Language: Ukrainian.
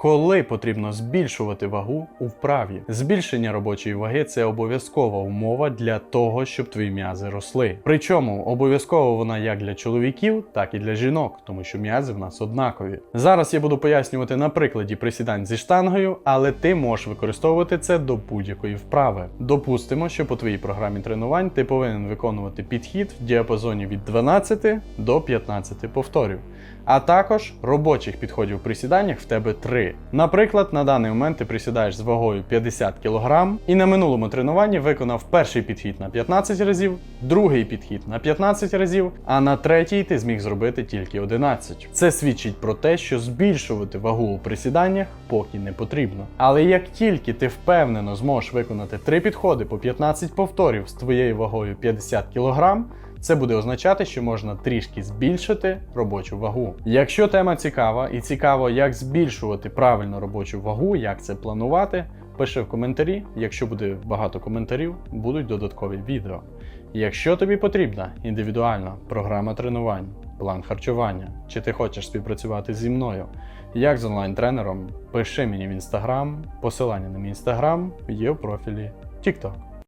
Коли потрібно збільшувати вагу у вправі? Збільшення робочої ваги це обов'язкова умова для того, щоб твої м'язи росли. Причому обов'язково вона як для чоловіків, так і для жінок, тому що м'язи в нас однакові. Зараз я буду пояснювати на прикладі присідань зі штангою, але ти можеш використовувати це до будь-якої вправи. Допустимо, що по твоїй програмі тренувань ти повинен виконувати підхід в діапазоні від 12 до 15 повторів. А також робочих підходів в присіданнях в тебе 3. Наприклад, на даний момент ти присідаєш з вагою 50 кг і на минулому тренуванні виконав перший підхід на 15 разів, другий підхід на 15 разів, а на третій ти зміг зробити тільки 11. Це свідчить про те, що збільшувати вагу у присіданнях поки не потрібно. Але як тільки ти впевнено зможеш виконати 3 підходи по 15 повторів з твоєю вагою 50 кг, це буде означати, що можна трішки збільшити робочу вагу. Якщо тема цікава і цікаво, як збільшувати правильно робочу вагу, як це планувати, пиши в коментарі. Якщо буде багато коментарів, будуть додаткові відео. Якщо тобі потрібна індивідуальна програма тренувань, план харчування, чи ти хочеш співпрацювати зі мною, як з онлайн-тренером, пиши мені в інстаграм, посилання на мій інстаграм є в профілі TikTok.